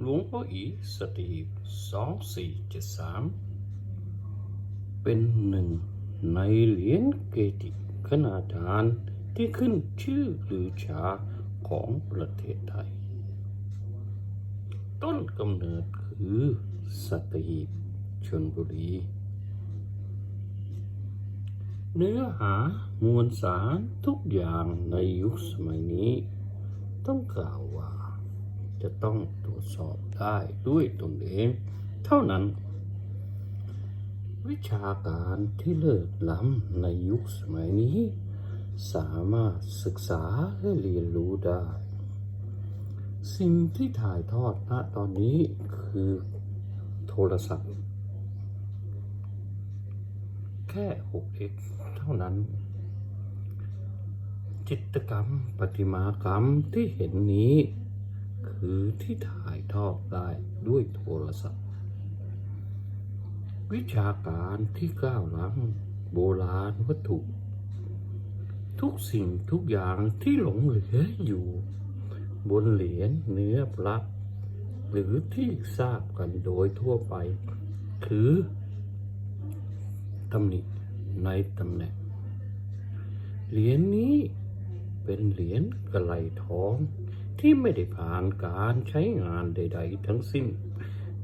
หลวงพ่ออีสตีฟสองสี่เจ็ดสามเป็นหนึ่งในเหรียญเกจิขนาดานที่ขึ้นชื่อหรือชาของประเทศไทย ต้นกำเนิดคือสตีบชนบุรี เนื้อหามวลสารทุกอย่างในยุคสมัยนี้ ต้องกล่าวว่าจะต้อง จสอบได้ด้วยตนเอง เท่านั้น วิชาการที่เลิศล้ำในยุคสมัยนี้ สามารถศึกษาและเรียนรู้ได้ สิ่งที่ถ่ายทอดณตอนนี้คือโทรศัพท์ แค่ 6x เท่านั้นจิตกรรมประติมากรรมที่เห็นนี้ คือที่ถ่ายทอดได้ด้วยโทรศัพท์ วิชาการที่ก้าวล้ำโบราณวัตถุ ทุกสิ่งทุกอย่างที่หลงเหลืออยู่ บนเหรียญเนื้อพระหรือที่ทราบกันโดยทั่วไป คือตำหนิในตำแหน่ง เหรียญนี้เป็นเหรียญกระไหลทอง ที่ไม่ได้ผ่านการใช้งานใด ๆ ทั้งสิ้น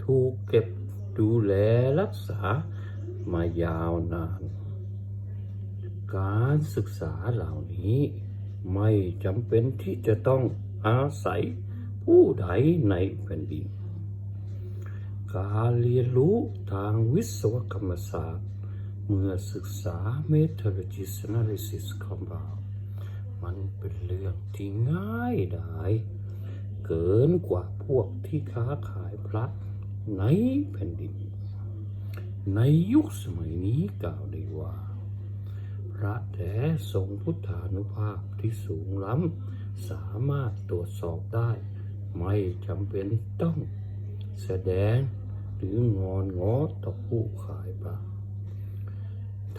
ถูกเก็บดูแลรักษามายาวนาน การศึกษาเหล่านี้ ไม่จำเป็นที่จะต้องอาศัยผู้ใดในแผ่นดิน การเรียนรู้ทางวิศวกรรมศาสตร์ เมื่อศึกษา Metallurgist Analysis Compound มันเป็นเรื่องที่ง่ายดายเกินกว่าพวกที่ค้าขายพระในแผ่นดิน ในยุคสมัยนี้กล่าวได้ว่า พระแท้ทรงพุทธานุภาพที่สูงล้ำสามารถตรวจสอบได้ ไม่จำเป็นต้องแสดงหรืองอนง้อต่อผู้ขายพระ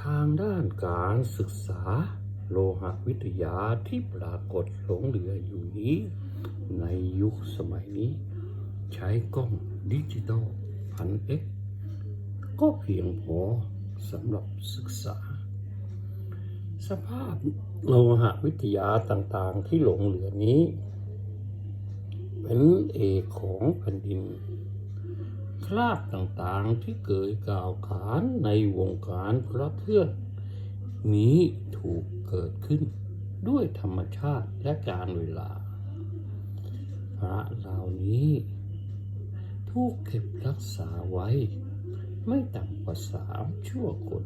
ทางด้านการศึกษา โลหะวิทยาที่ปรากฏหลงเหลืออยู่นี้ ในยุคสมัยนี้ ใช้กล้องดิจิตอลพันเอ็กก็เพียงพอสำหรับศึกษา สภาพโลหะวิทยาต่างๆที่หลงเหลือนี้ เป็นเอกของแผ่นดินคราบต่างๆที่เกิดกล่าวขานในวงการพระเครื่องนี้ถูก เกิดขึ้นด้วยธรรมชาติและการเวลา พระเหล่านี้ ถูกเก็บรักษาไว้ ไม่ต่ำกว่าสามชั่วคน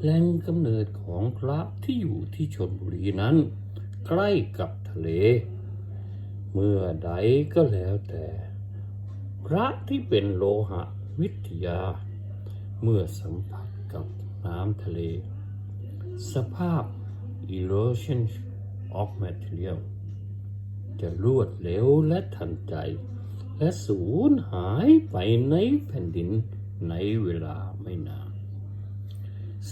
แหล่งกำเนิดของพระที่อยู่ที่ชนบุรีนั้น ใกล้กับทะเล เมื่อใดก็แล้วแต่ พระที่เป็นโลหะวิทยา เมื่อสัมผัสกับน้ำทะเล สภาพ erosion of material จะรวดเร็วและทันใจ และสูญหายไปในแผ่นดินในเวลาไม่นาน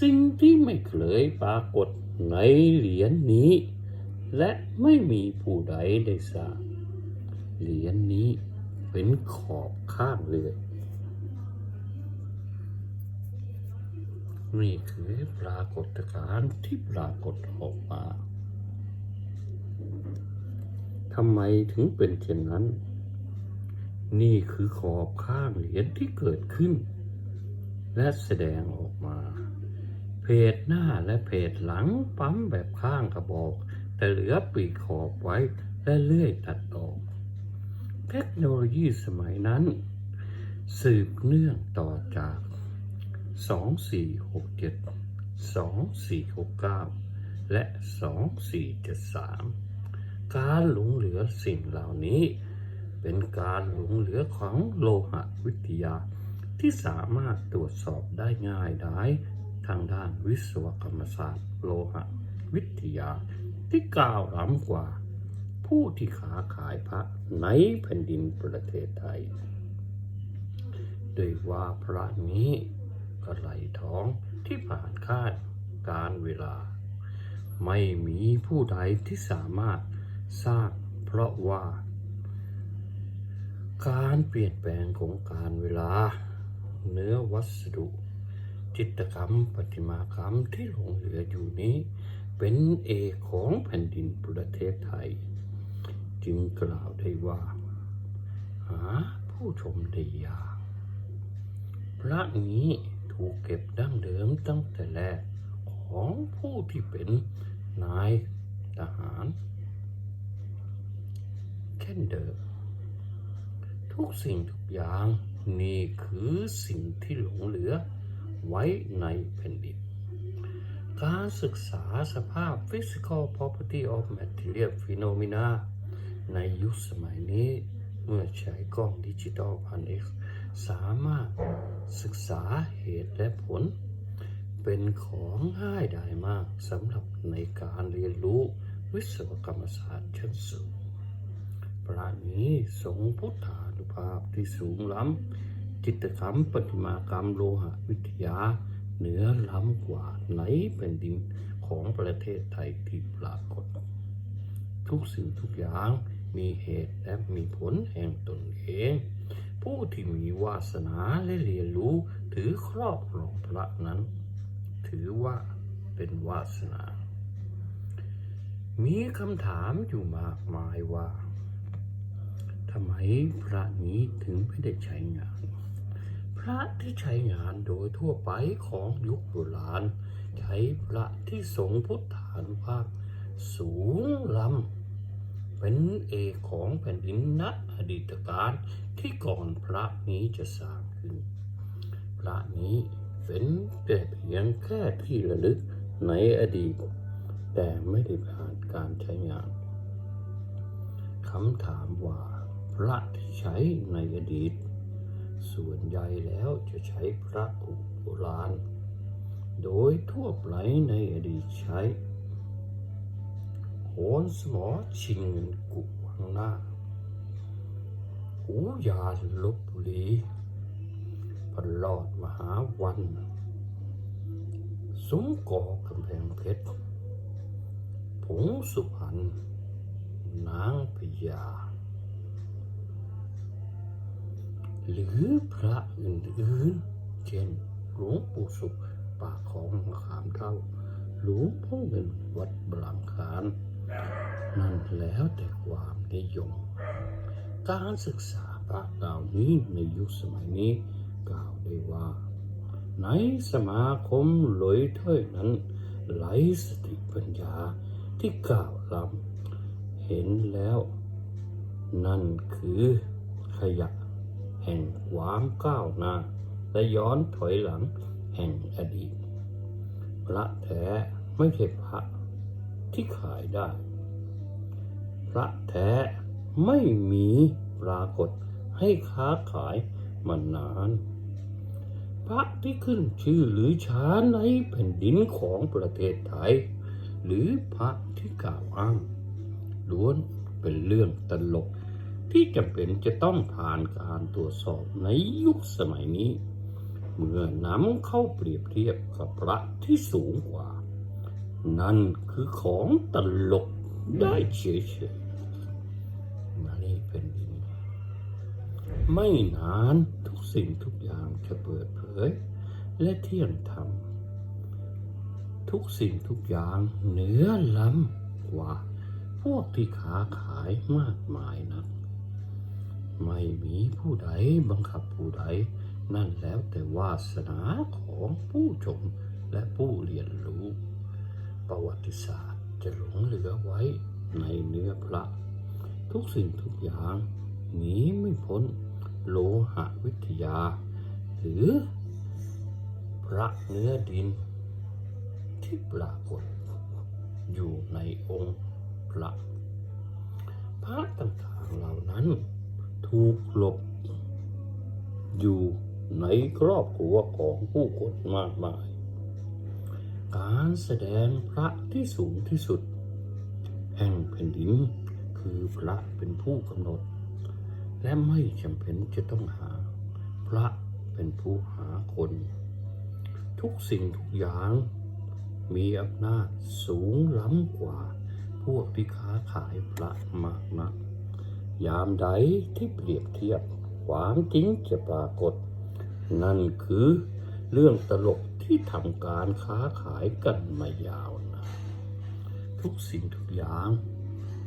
สิ่งที่ไม่เคยปรากฏในเหรียญนี้ และไม่มีผู้ใดได้ทราบเหรียญนี้เป็นขอบข้างเรือ นี่คือปรากฏการณ์ที่ปรากฏออกมาทำไมถึงเป็นเช่นนั้น นี่คือขอบข้างเหรียญที่เกิดขึ้น และแสดงออกมา เพจหน้าและเพจหลังปั๊มแบบข้างกระบอก แต่เหลือปีกขอบไว้และเลื่อยตัดออก เทคโนโลยีสมัยนั้น สืบเนื่องต่อจาก 2467 2469และ2473การหลงเหลือสิ่งเหล่านี้ เป็นการหลงเหลือของโลหะวิทยา ที่สามารถตรวจสอบได้ง่ายได้ทางด้านวิศวกรรมศาสตร์โลหะวิทยา ที่ก้าวล้ำกว่า ผู้ที่ค้าขายพระในแผ่นดินประเทศไทย โดยว่าพระนี้ กระไหลท้องที่ผ่านคาดการเวลา ไม่มีผู้ใดที่สามารถสร้างเพราะว่า การเปลี่ยนแปลงของการเวลา เนื้อวัสดุ จิตกรรมประติมากรรมที่หลงเหลืออยู่นี้ เป็นเอกของแผ่นดินประเทศไทย จึงกล่าวได้ว่า หาผู้ชมได้ยากพระนี้ ถูกเก็บดั้งเดิมตั้งแต่แรกของผู้ที่เป็นนายทหารเช่นเดิมทุกสิ่งทุกอย่างนี่คือสิ่งที่หลงเหลือไว้ในแผ่นดิน การศึกษาสภาพ physical property of material phenomena ในยุคสมัยนี้เมื่อใช้กล้องดิจิตอลพันเอ็ก สามารถศึกษาเหตุและผล เป็นของง่ายดายมากสำหรับในการเรียนรู้วิศวกรรมศาสตร์ชั้นสูงพระนี้ทรงพุทธานุภาพที่สูงล้ำ จิตกรรมประติมากรรมโลหะวิทยา เหนือล้ำกว่าในแผ่นดินของประเทศไทยที่ปรากฏ ทุกสิ่งทุกอย่างมีเหตุและมีผลแห่งตนเอง ผู้ที่มีวาสนาและเรียนรู้ถือครอบครองพระนั้น ถือว่าเป็นวาสนา มีคำถามอยู่มากมายว่าทำไมพระนี้ถึงไม่ได้ใช้งาน พระที่ใช้งานโดยทั่วไปของยุคโบราณ ใช้พระที่ทรงพุทธานุภาพสูงล้ำ เป็นเอกของแผ่นดินณอดีตการที่ก่อนพระนี้จะสร้างขึ้น พระนี้เป็นแต่เพียงแค่ที่ระลึกในอดีต แต่ไม่ได้ผ่านการใช้งานคำถามว่าพระที่ใช้ในอดีต ส่วนใหญ่แล้วจะใช้พระอุโบราณ โดยทั่วไปในอดีตใช้ โหนสมอชิงเงินกุวังหน้าหูยาลบบุรีพลอดมหาวันซุ้มก่อกำแพงเพชรผงสุพรรณนางพญาหรือพระอื่นๆ เช่นหลวงปู่สุขปากของมะขามเท่า หลวงพ่อเงินวัดบลังคาร นั่นแล้วแต่ความนิยม การศึกษาพระเหล่านี้ในยุคสมัยนี้กล่าวได้ว่า ในสมาคมหลอยเถ้ยนั้นไหลสติปัญญาที่กล่าวล้ำเห็นแล้ว นั่นคือขยะแห่งความก้าวหน้าและย้อนถอยหลังแห่งอดีตพระแท้ไม่ใช่พระ ที่ขายได้ พระแท้ไม่มีปรากฏให้ค้าขายมานาน พระที่ขึ้นชื่อหรือช้าในแผ่นดินของประเทศไทย หรือพระที่กล่าวอ้างล้วนเป็นเรื่องตลกที่จำเป็นจะต้องผ่านการตรวจสอบในยุคสมัยนี้ เมื่อนำเข้าเปรียบเทียบกับพระที่สูงกว่า นั่นคือของตลกได้เฉยๆมานี่เป็นดิน ไม่นานทุกสิ่งทุกอย่างจะเปิดเผย และเที่ยงธรรม ทุกสิ่งทุกอย่างเหนือล้ำกว่า พวกที่ค้าขายมากมายนัก ไม่มีผู้ใดบังคับผู้ใด นั่นแล้วแต่วาสนาของผู้ชมและผู้เรียนรู้ ประวัติศาสตร์จะหลงเหลือไว้ในเนื้อพระ ทุกสิ่งทุกอย่างหนีไม่พ้นโลหะวิทยา หรือ พระเนื้อดิน ที่ปรากฏอยู่ในองค์พระ พระต่างๆเหล่านั้นถูกหลบอยู่ในครอบครัวของผู้คนมากมาย การแสดงพระที่สูงที่สุด แห่งแผ่นดินคือพระเป็นผู้กำหนด และไม่จำเป็นจะต้องหา พระเป็นผู้หาคน ทุกสิ่งทุกอย่าง มีอำนาจสูงล้ำกว่า พวกที่ค้าขายพระมากนัก ยามใดที่เปรียบเทียบความจริงจะปรากฏ นั่นคือเรื่องตลก ที่ทำการค้าขายกันมายาวนานทุกสิ่งทุกอย่าง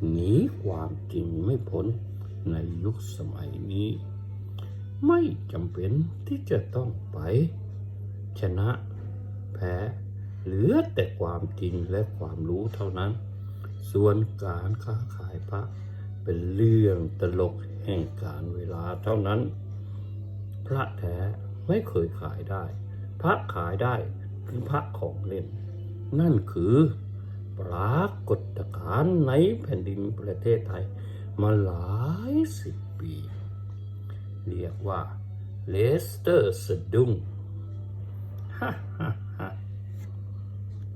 หนีความจริงไม่พ้นในยุคสมัยนี้ ไม่จำเป็นที่จะต้องไป ชนะแพ้เหลือแต่ความจริงและความรู้เท่านั้น ส่วนการค้าขายพระเป็นเรื่องตลกแห่งการเวลาเท่านั้น พระแท้ไม่เคยขายได้ พระขายได้คือพระของเล่น นั่นคือปรากฏการณ์ในแผ่นดินประเทศไทย มาหลายสิบปี เรียกว่าเลสเตอร์สะดุ้งฮ่าฮ่า